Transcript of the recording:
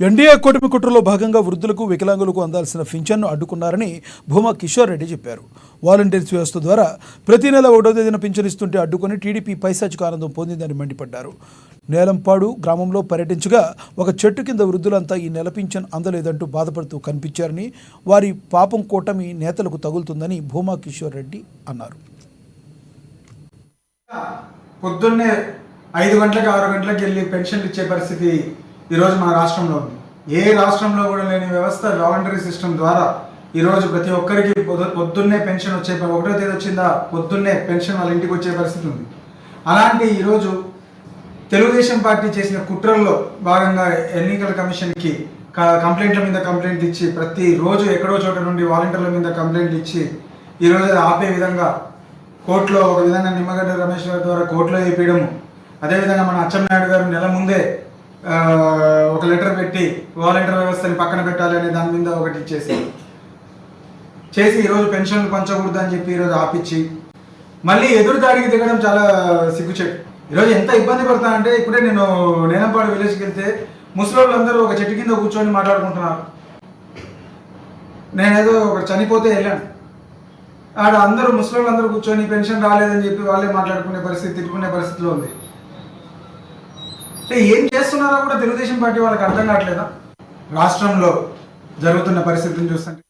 NDA కూటమి కుట్రలో భాగంగా వృద్ధులకు వికలాంగులకు అందాల్సిన పింఛన్ను అడ్డుకున్నారని భూమా కిషోర్ రెడ్డి చెప్పారు. వాలంటీర్స్ వ్యవస్థ ద్వారా ప్రతి నెల ఒకటో తేదీన పింఛన్ ఇస్తుంటే అడ్డుకుని టీడీపీ పైశాచిక ఆనందం పొందిందని మండిపడ్డారు. నేలంపాడు గ్రామంలో పర్యటించగా ఒక చెట్టు కింద వృద్ధులంతా ఈ నెల పింఛన్ అందలేదంటూ బాధపడుతూ కనిపించారని వారి పాపం కూటమి నేతలకు తగులుతుందని భూమా కిషోర్ రెడ్డి అన్నారు. పొద్దున్నే ఐదు గంటలకు ఆరు గంటలకు వెళ్ళి పెన్షన్లు ఇచ్చే పరిస్థితి ఈరోజు మన రాష్ట్రంలో ఉంది. ఏ రాష్ట్రంలో కూడా లేని వ్యవస్థ వాలంటరీ సిస్టమ్ ద్వారా ఈరోజు ప్రతి ఒక్కరికి పొద్దు- పొద్దున్నే పెన్షన్ వచ్చే ఒకటో తేదీ వచ్చిందా? పొద్దున్నే పెన్షన్ వాళ్ళ ఇంటికి వచ్చే పరిస్థితి ఉంది. అలాంటి ఈరోజు తెలుగుదేశం పార్టీ చేసిన కుట్రల్లో భాగంగా ఎన్నికల కమిషన్కి కంప్లైంట్ల మీద కంప్లైంట్ ఇచ్చి ప్రతి రోజు ఎక్కడో చోట నుండి వాలంటీర్ల మీద కంప్లైంట్ ఇచ్చి ఈరోజు ఆపే విధంగా కోర్టులో ఒక విధంగా నిమ్మగడ్డ రమేష్ గారి ద్వారా కోర్టులో వేయడము అదేవిధంగా మన అచ్చెన్నాయుడు గారు నెల ముందే ఒక లెటర్ పెట్టి వాలంటీర్ వ్యవస్థని పక్కన పెట్టాలి అనే దాని మీద ఒకటి ఇచ్చేసి. చేసి ఈరోజు పెన్షన్లు పంచకూడదు అని చెప్పి ఈరోజు ఆపిచ్చి. మళ్ళీ ఎదురు దాడికి దిగడం చాలా సిగ్గుచెట్టు ఈరోజు ఎంత ఇబ్బంది పడతా అంటే ఇప్పుడే నేను నేనంపాడు విలేజ్కి వెళ్తే ముసలి ఒక చెట్టు కింద కూర్చొని మాట్లాడుకుంటున్నారు. నేనేదో ఒక చనిపోతే వెళ్ళాను. ఆడ అందరూ ముసలి కూర్చొని పెన్షన్ రాలేదని చెప్పి వాళ్ళే మాట్లాడుకునే పరిస్థితి తిట్టుకునే పరిస్థితిలో ఉంది. అంటే ఏం చేస్తున్నారో కూడా తెలుగుదేశం పార్టీ వాళ్ళకి అర్థం కావట్లేదా? రాష్ట్రంలో జరుగుతున్న పరిస్థితిని చూస్తుంటే.